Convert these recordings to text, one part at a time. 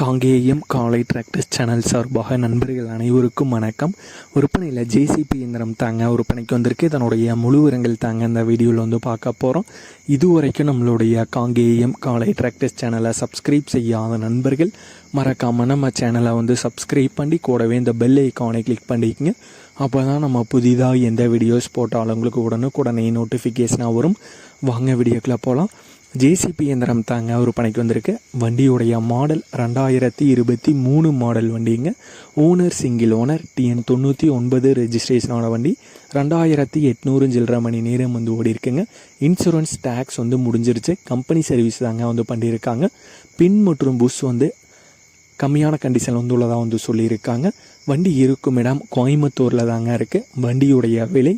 காங்கேயம் காலை tractors channel சார்பாக நண்பர்கள் அனைவருக்கும் வணக்கம். விற்பனையில் ஜேசிபி இயந்திரம் தாங்க விற்பனைக்கு வந்திருக்கு. இதனுடைய முழு விவரங்கள் தாங்க இந்த வீடியோவில் வந்து பார்க்க போகிறோம் இதுவரைக்கும் நம்மளுடைய காங்கேயம் காலை டிராக்டர்ஸ் சேனலை சப்ஸ்கிரைப் செய்யாத நண்பர்கள் மறக்காமல் நம்ம சேனலை வந்து சப்ஸ்கிரைப் பண்ணி கூடவே இந்த பெல் ஐக்கானை கிளிக் பண்ணிக்கங்க. அப்போ தான் நம்ம புதிதாக எந்த வீடியோஸ் போட்டாலும் உங்களுக்கு உடனுக்குடனே நோட்டிஃபிகேஷனாக வரும். வாங்க வீடியோக்குள்ளே போகலாம் ஜேசிபி இயந்திரம் தாங்க ஒரு பணிக்கு வந்திருக்கு. வண்டியுடைய மாடல் ரெண்டாயிரத்தி இருபத்தி மூணு மாடல் வண்டிங்க. ஓனர் சிங்கிள் ஓனர் டிஎன் தொண்ணூற்றி ஒன்பது ரெஜிஸ்ட்ரேஷனான வண்டி. ரெண்டாயிரத்தி எட்நூறு சில்லற மணி நேரம் வந்து ஓடி இருக்குங்க. இன்சூரன்ஸ் டேக்ஸ் வந்து முடிஞ்சிருச்சு. கம்பெனி சர்வீஸ் தாங்க வந்து பண்ணியிருக்காங்க பின் மற்றும் புஷ் வந்து கம்மியான கண்டிஷன் வந்து உள்ளதாக வந்து சொல்லியிருக்காங்க. வண்டி இருக்கும் இடம் கோயம்புத்தூரில் தாங்க இருக்குது வண்டியுடைய விலை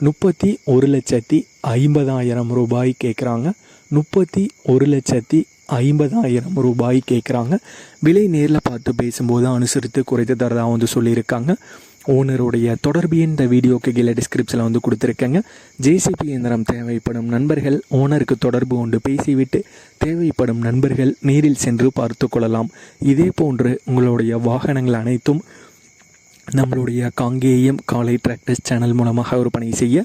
முப்பத்தி ஒரு லட்சத்தி ஐம்பதாயிரம் ரூபாய் கேட்குறாங்க முப்பத்தி ஒரு லட்சத்தி ஐம்பதாயிரம் ரூபாய் கேட்குறாங்க. விலை நேரில் பார்த்து பேசும்போது அனுசரித்து குறைத்து தரதாக வந்து சொல்லியிருக்காங்க. ஓனருடைய தொடர்பு இந்த வீடியோக்கு கீழே டிஸ்கிரிப்ஷனில் வந்து கொடுத்துருக்கேங்க. ஜேசிபி இயந்திரம் தேவைப்படும் நண்பர்கள் ஓனருக்கு தொடர்பு கொண்டு பேசிவிட்டு தேவைப்படும் நண்பர்கள் நேரில் சென்று பார்த்து கொள்ளலாம். இதே போன்று உங்களுடைய வாகனங்கள் அனைத்தும் நம்மளுடைய காங்கேயம் காலை டிராக்டர்ஸ் சேனல் மூலமாக விற்பனை செய்ய